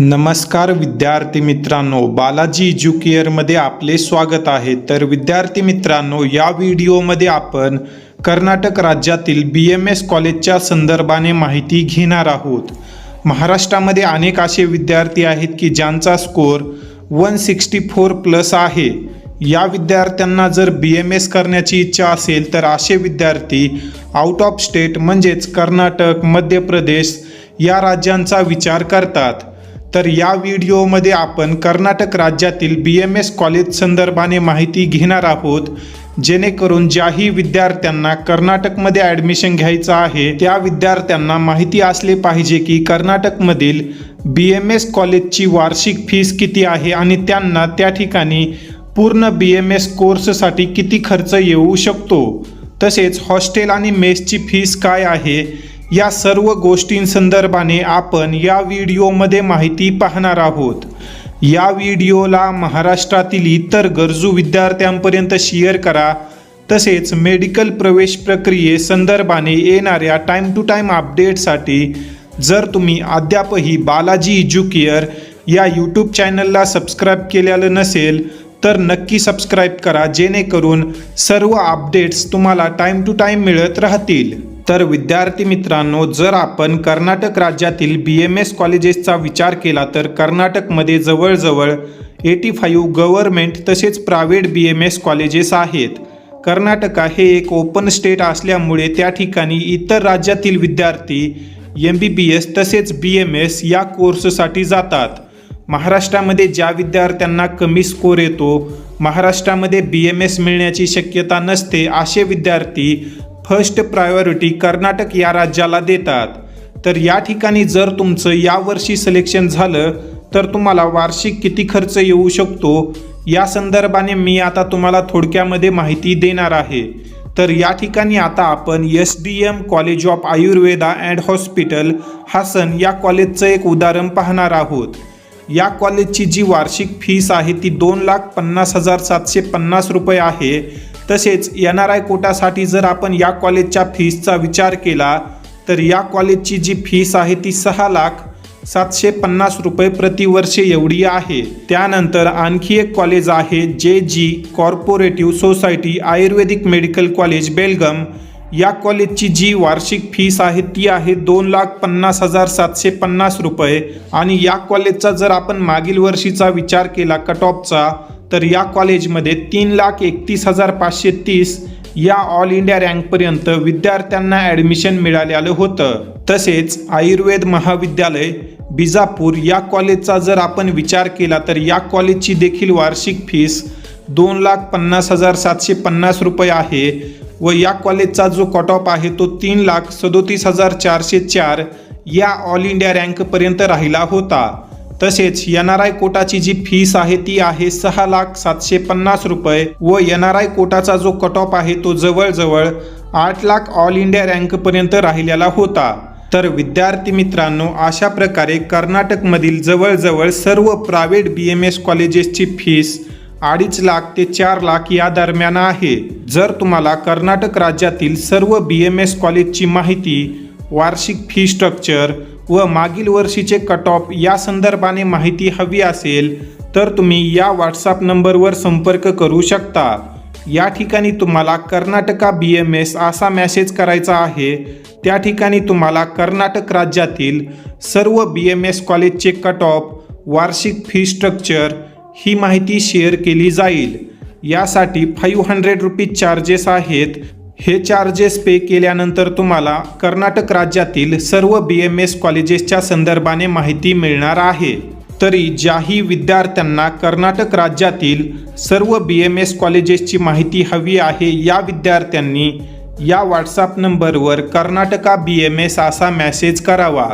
नमस्कार विद्यार्थी मित्रांनो बालाजी एज्युकेअरमध्ये आपले स्वागत आहे. तर विद्यार्थी मित्रांनो या व्हिडिओमध्ये आपण कर्नाटक राज्यातील बी एम एस कॉलेजच्या संदर्भाने माहिती घेणार आहोत. महाराष्ट्रामध्ये अनेक असे विद्यार्थी आहेत की ज्यांचा score one sixty four plus आहे. या विद्यार्थ्यांना जर बी एम एस करण्याची इच्छा असेल तर असे विद्यार्थी आउट ऑफ स्टेट म्हणजेच कर्नाटक मध्य प्रदेश या राज्यांचा विचार करतात. तर या व्हिडिओमध्ये आपण कर्नाटक राज्यातील बी एम एस कॉलेज संदर्भाने माहिती घेणार आहोत. जेणेकरून ज्याही विद्यार्थ्यांना कर्नाटकमध्ये ॲडमिशन घ्यायचं आहे त्या विद्यार्थ्यांना माहिती असले पाहिजे की कर्नाटकमधील बी एम एस कॉलेजची वार्षिक फीस किती आहे आणि त्यांना त्या ठिकाणी पूर्ण बी एम एस कोर्ससाठी किती खर्च येऊ शकतो. तसेच हॉस्टेल आणि मेसची फीस काय आहे या सर्व गोष्टींसंदर्भाने आपण या व्हिडिओमध्ये माहिती पाहणार आहोत. या व्हिडिओला महाराष्ट्रातील इतर गरजू विद्यार्थ्यांपर्यंत शेअर करा. तसेच मेडिकल प्रवेश प्रक्रियेसंदर्भाने येणाऱ्या टाईम टू टाईम अपडेटसाठी जर तुम्ही अद्यापही बालाजी एज्युकेअर या यूट्यूब चॅनलला सबस्क्राईब केलेलं नसेल तर नक्की सबस्क्राईब करा जेणेकरून सर्व अपडेट्स तुम्हाला टाईम टू टाईम मिळत राहतील. तर विद्यार्थी मित्रांनो जर आपण कर्नाटक राज्यातील बी एम एस कॉलेजेसचा विचार केला तर कर्नाटकमध्ये जवळजवळ एटी फाईव्ह गव्हर्मेंट तसेच private B M S colleges आहेत. कर्नाटका हे एक ओपन स्टेट असल्यामुळे त्या ठिकाणी इतर राज्यातील विद्यार्थी एम बी बी एस तसेच बी एम एस या कोर्ससाठी जातात. महाराष्ट्रामध्ये ज्या विद्यार्थ्यांना कमी स्कोर येतो महाराष्ट्रामध्ये बी एम एस मिळण्याची शक्यता नसते असे विद्यार्थी फर्स्ट प्रायोरिटी कर्नाटक या राज्याला देतात. तर या ठिकाणी जर तुमचं यावर्षी सिलेक्शन झालं तर तुम्हाला वार्षिक किती खर्च येऊ शकतो? या संदर्भाने मी आता तुम्हाला थोडक्यामध्ये माहिती देणार आहे. तर या ठिकाणी आता आपण S D M college of Ayurveda and hospital Hassan या कॉलेजचं एक उदाहरण पाहणार आहोत. या कॉलेजची जी वार्षिक फीस आहे ती दोन लाख पन्नास हजार सातशे पन्नास रुपये आहे. तसेच एन आर आय कोटासाठी जर आपण या कॉलेजच्या फीसचा विचार केला तर या कॉलेजची जी फीस आहे ती सहा लाख सातशे पन्नास रुपये प्रतिवर्ष एवढी आहे. त्यानंतर आणखी एक कॉलेज आहे J G corporative society ayurvedic medical college Belgaum. या कॉलेजची जी वार्षिक फीस आहे ती आहे दोन लाख पन्नास हजार सातशे पन्नास रुपये. आणि या कॉलेजचा जर आपण मागील वर्षीचा विचार केला कट ऑफचा तर या कॉलेजमध्ये तीन लाख एकतीस हजार पाचशे तीस या ऑल इंडिया रँकपर्यंत विद्यार्थ्यांना ॲडमिशन मिळालेलं होतं. तसेच आयुर्वेद महाविद्यालय बिजापूर या कॉलेजचा जर आपण विचार केला तर या कॉलेजची देखील वार्षिक फीस दोन लाख पन्नास हजार सातशे पन्नास रुपये आहे व या कॉलेजचा जो कट ऑफ आहे तो तीन लाख सदोतीस हजार चारशे चार या ऑल इंडिया रँकपर्यंत राहिला होता. तसेच एन आर आय कोटाची जी फीस आहे ती आहे सहा लाख सातशे पन्नास रुपये व एन आर आय कोटाचा जो कट ऑफ आहे तो जवळजवळ आठ लाख ऑल इंडिया रँकपर्यंत राहिलेला होता. तर विद्यार्थी मित्रांनो अशा प्रकारे कर्नाटकमधील जवळजवळ सर्व प्रायव्हेट बी एम एस कॉलेजेसची फीस अडीच लाख ते चार लाख या दरम्यान आहे. जर तुम्हाला कर्नाटक राज्यातील सर्व बी एम एस कॉलेजची माहिती वार्षिक फी स्ट्रक्चर व मागील वर्षीचे कट ऑफ या संदर्भाने माहिती हवी असेल तर तुम्ही या व्हॉट्सअप नंबरवर संपर्क करू शकता. या ठिकाणी तुम्हाला कर्नाटका बी एम एस असा मॅसेज करायचा आहे. त्या ठिकाणी तुम्हाला कर्नाटक राज्यातील सर्व बी एम एस कॉलेजचे कट ऑफ वार्षिक फी स्ट्रक्चर ही माहिती शेअर केली जाईल. यासाठी फाईव्ह हंड्रेड रुपीज चार्जेस आहेत. हे चार्जेस पे केल्यानंतर तुम्हाला कर्नाटक राज्यातील सर्व बी एम एस कॉलेजेसच्या संदर्भाने माहिती मिळणार आहे. तरी ज्याही विद्यार्थ्यांना कर्नाटक राज्यातील सर्व बी एम एस कॉलेजेसची माहिती हवी आहे या विद्यार्थ्यांनी या व्हॉट्सअप नंबरवर कर्नाटका बी एम एस असा मॅसेज करावा.